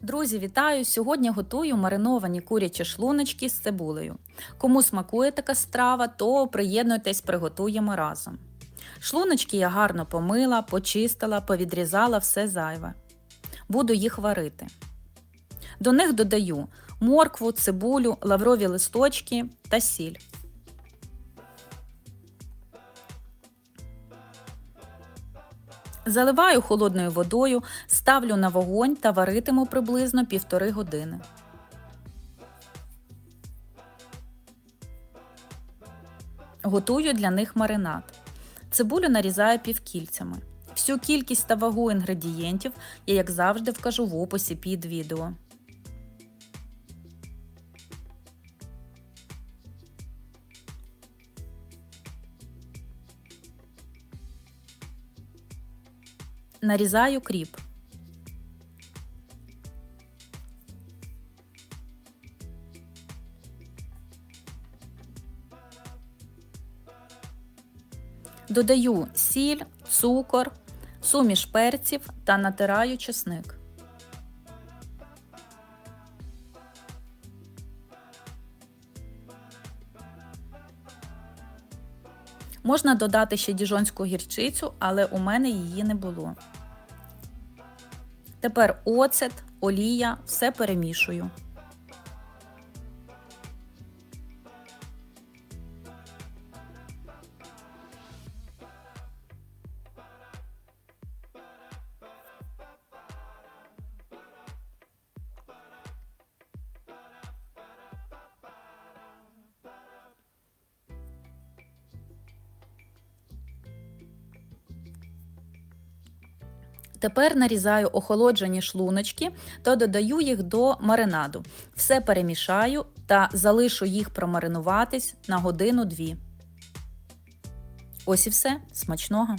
Друзі, вітаю! Сьогодні готую мариновані курячі шлуночки з цибулею. Кому смакує така страва, то приєднуйтесь, приготуємо разом. Шлуночки я гарно помила, почистила, повідрізала все зайве. Буду їх варити. До них додаю моркву, цибулю, лаврові листочки та сіль. Заливаю холодною водою, ставлю на вогонь та варитиму приблизно півтори години. Готую для них маринад. Цибулю нарізаю півкільцями. Всю кількість та вагу інгредієнтів я, як завжди, вкажу в описі під відео. Нарізаю кріп. Додаю сіль, цукор, суміш перців та натираю чесник. Можна додати ще діжонську гірчицю, але у мене її не було. Тепер оцет, олія, все перемішую. Тепер нарізаю охолоджені шлуночки та додаю їх до маринаду. Все перемішаю та залишу їх промаринуватись на годину-дві. Ось і все. Смачного!